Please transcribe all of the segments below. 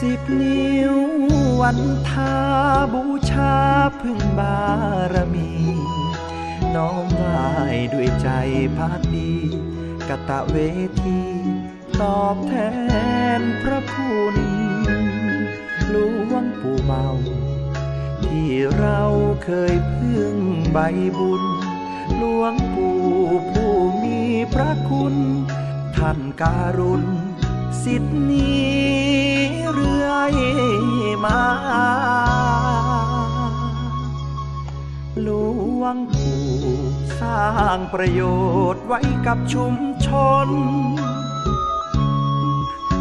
สิบนิ้ววันทาบูชาพึ่งบารมี น้อมไหวด้วยใจพักดีกตะเวที ตอบแทนพระคุณหลวงปู่เมา ที่เราเคยพึ่งใบบุญ หลวงปู่ผู้มีพระคุณ ท่านการุณ สิทธินี้เรื่อยมาหลวงปู่สร้างประโยชน์ไว้กับชุมชน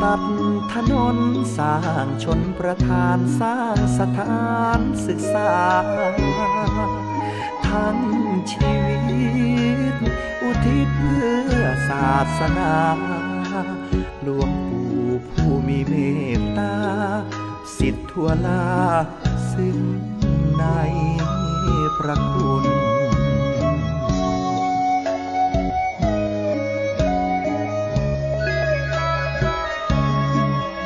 ตัดถนนสร้างชนประทานสร้างสถานศึกษา ทั้งชีวิต อุทิศเพื่อศาสนา ลวงปู่ผู้มีเมตตา สิทธิ์ทั่วลา ซึ่งในพระคุณ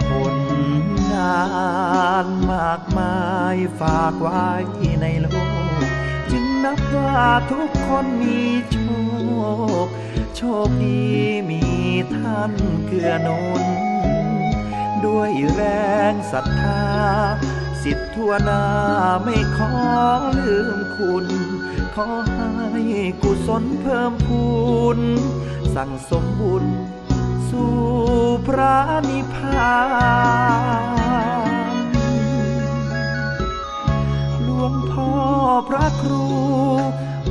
ผลงานมากมายฝากไว้ในโลก นับว่าทุกคนมีโชค โชคดีมีท่านเกื้อหนุน ด้วยแรงศรัทธา สิทธิ์ทั่วหน้าไม่ขอลืมคุณ ขอให้กุศลเพิ่มพูน สั่งสมบุญ สู่พระนิพพานหลวงพ่อพระครู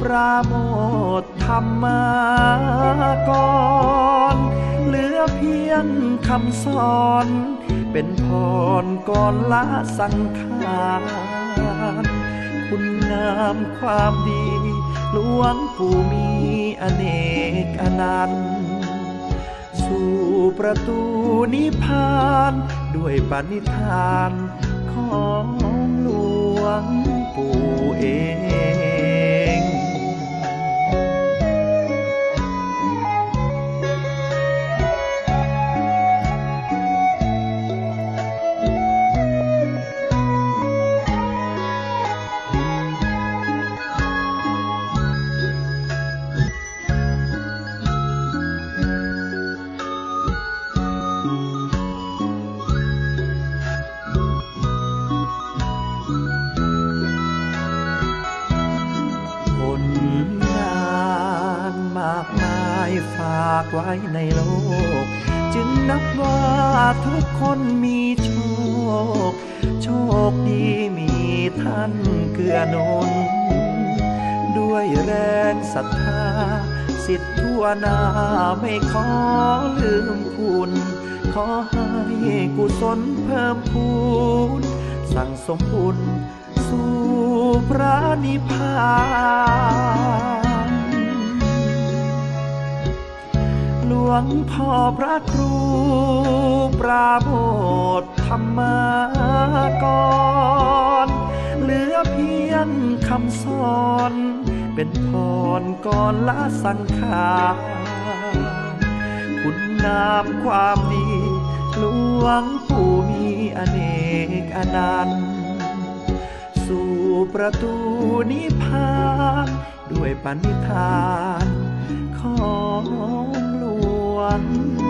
ปราโมทธรรมากร เหลือเพียงคำสอน เป็นพรก่อนละสังขารคุณงามความดีหลวงปู่มีอเนกอนันต์สู่ประตูนิพพาน ด้วยปณิธานของหลวงปู่ายฝากไว้ในโลก จึงนับว่าทุกคนมีโชค โชคดีมีท่านเกื้อหนุนด้วยแรงศรัทธา สิทธิ์ทั่วนาไม่ขอลืมคุณ ขอให้กุศลเพิ่มพูน สั่งสมบุญสู่พระนิพพาน วงพ่อพระครูปราโมทธรรมกร เหลือเพียงคำสอน เป็นพรก่อนละสังขารคุณงามความดีหลวงปู่มีอเนกอนันต์สู่ประตูนิพพาน ด้วยปณิธานของ วัน